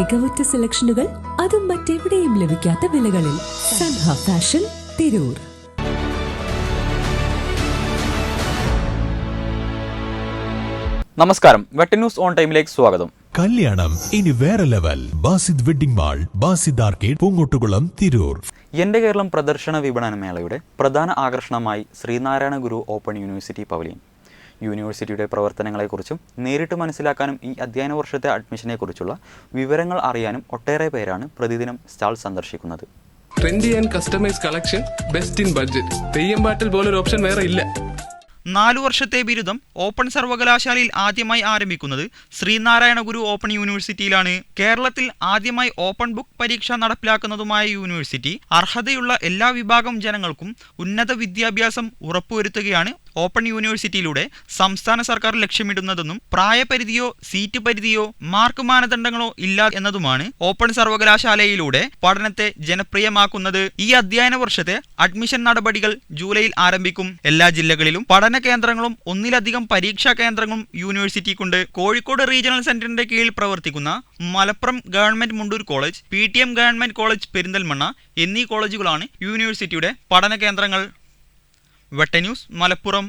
മികവുറ്റ സെലക്ഷനുകൾ അതും മറ്റെവിടെയും ലഭിക്കാത്ത വിലകളിൽ സൻഹ ഫാഷൻ തിരൂർ. നമസ്കാരം. വെട്ട ന്യൂസ് ഓൺ ടൈമിലേക്ക് സ്വാഗതം. കല്യാണം ഇനി വേറെ level. Basid wedding mall Basid arcade Poongottukulam Tirur. എന്റെ കേരളം പ്രദർശന വിപണന മേളയുടെ പ്രധാന ആകർഷണമായി Sreenarayana Guru open university pavilion. യൂണിവേഴ്സിറ്റിയുടെ പ്രവർത്തനങ്ങളെക്കുറിച്ചും നേരിട്ട് മനസ്സിലാക്കാനും ഈ അധ്യയന വർഷത്തെ അഡ്മിഷനെക്കുറിച്ചുള്ള വിവരങ്ങൾ അറിയാനും ഒട്ടേറെ പേരാണ് പ്രതിദിനം സ്റ്റാൾ സന്ദർശിക്കുന്നത്. Trendy and customise collection best in budget Theyyam പാട്ടിൽ പോലൊരു ഓപ്ഷൻ വേറെ ഇല്ല. നാലു വർഷത്തെ ബിരുദം ഓപ്പൺ സർവകലാശാലയിൽ ആദ്യമായി ആരംഭിക്കുന്നത് ശ്രീനാരായണ ഗുരു ഓപ്പൺ യൂണിവേഴ്സിറ്റിയിലാണ്. കേരളത്തിൽ ആദ്യമായി ഓപ്പൺ ബുക്ക് പരീക്ഷ നടപ്പിലാക്കുന്നതുമായ യൂണിവേഴ്സിറ്റി അർഹതയുള്ള എല്ലാ വിഭാഗം ജനങ്ങൾക്കും ഉന്നത വിദ്യാഭ്യാസം ഉറപ്പുവരുത്തുകയാണ് ഓപ്പൺ യൂണിവേഴ്സിറ്റിയിലൂടെ സംസ്ഥാന സർക്കാർ ലക്ഷ്യമിടുന്നതെന്നും പ്രായപരിധിയോ സീറ്റ് പരിധിയോ മാർക്ക് മാനദണ്ഡങ്ങളോ ഇല്ല എന്നതുമാണ് ഓപ്പൺ സർവകലാശാലയിലൂടെ പഠനത്തെ ജനപ്രിയമാക്കുന്നത്. ഈ അധ്യയന വർഷത്തെ അഡ്മിഷൻ നടപടികൾ ജൂലൈയിൽ ആരംഭിക്കും. എല്ലാ ജില്ലകളിലും പഠന കേന്ദ്രങ്ങളും ഒന്നിലധികം പരീക്ഷാ കേന്ദ്രങ്ങളും യൂണിവേഴ്സിറ്റിക്കുണ്ട്. കോഴിക്കോട് റീജിയണൽ സെന്ററിന്റെ കീഴിൽ പ്രവർത്തിക്കുന്ന Malappuram government Mundur college P government college Perinthalmanna എന്നീ കോളേജുകളാണ് യൂണിവേഴ്സിറ്റിയുടെ പഠന കേന്ദ്രങ്ങൾ. വെട്ട ന്യൂസ് മലപ്പുറം